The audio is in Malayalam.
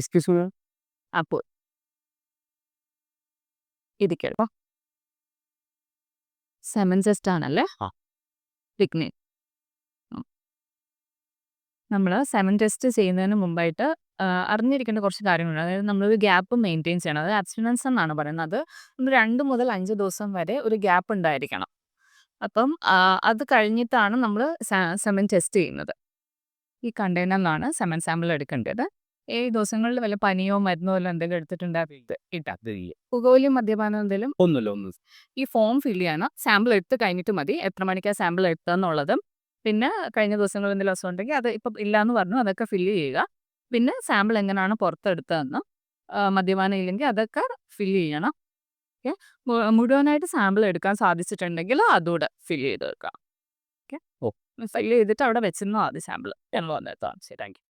എക്സ്ക്യൂസ് മീ അപ്പോൾ ഇത് കേട്ടോ സെമൻ സെസ്റ്റ് ആണല്ലേ. പിക്നിക് നമ്മൾ സെമൻ ടെസ്റ്റ് ചെയ്യുന്നതിന് മുമ്പായിട്ട് അറിഞ്ഞിരിക്കേണ്ട കുറച്ച് കാര്യങ്ങളുണ്ട്. അതായത് നമ്മളൊരു ഗ്യാപ്പ് മെയിന്റെയിൻ ചെയ്യണം. അതായത് അബ്സ്റ്റിനൻസ് എന്നാണ് പറയുന്നത്. നമ്മൾ രണ്ട് മുതൽ അഞ്ച് ദിവസം വരെ ഒരു ഗ്യാപ്പ് ഉണ്ടായിരിക്കണം. അപ്പം അത് കഴിഞ്ഞിട്ടാണ് നമ്മൾ സെമൻ ടെസ്റ്റ് ചെയ്യുന്നത്. ഈ കണ്ടെയ്നറിലാണ് സെമൻ സാമ്പിൾ എടുക്കേണ്ടത്. ഏഴ് ദിവസങ്ങളിൽ വല്ല പനിയോ മരുന്നോ വല്ല എന്തെങ്കിലും എടുത്തിട്ടുണ്ടാകരുത് ഇട്ടാ പുകവലിയും മദ്യപാനം എന്തെങ്കിലും? ഒന്നുമില്ല ഒന്നും ഈ ഫോം ഫില്ല് ചെയ്യണം. സാമ്പിൾ എടുത്ത് കഴിഞ്ഞിട്ട് മതി. എത്ര മണിക്കാണ് സാമ്പിൾ എടുത്തതെന്നുള്ളതും പിന്നെ കഴിഞ്ഞ ദിവസങ്ങളിൽ എന്തെങ്കിലും അസുഖം ഉണ്ടെങ്കിൽ അത് ഇപ്പം ഇല്ലയെന്ന് പറഞ്ഞു. അതൊക്കെ ഫില്ല് ചെയ്യുക. പിന്നെ സാമ്പിൾ എങ്ങനെയാണ് പുറത്തെടുത്തതെന്ന് മദ്യപാനം ഇല്ലെങ്കിൽ അതൊക്കെ ഫില്ല് ചെയ്യണം. ഓക്കെ? മുഴുവനായിട്ട് സാമ്പിൾ എടുക്കാൻ സാധിച്ചിട്ടുണ്ടെങ്കിൽ അതുകൂടെ ഫില്ല് ചെയ്ത് വെക്കാം ഓക്കെ. ഫില്ല് ചെയ്തിട്ട് അവിടെ വെച്ചിരുന്നോ ആദ്യം സാമ്പിൾ. ഞങ്ങൾ വന്നെത്താം ശരി താങ്ക്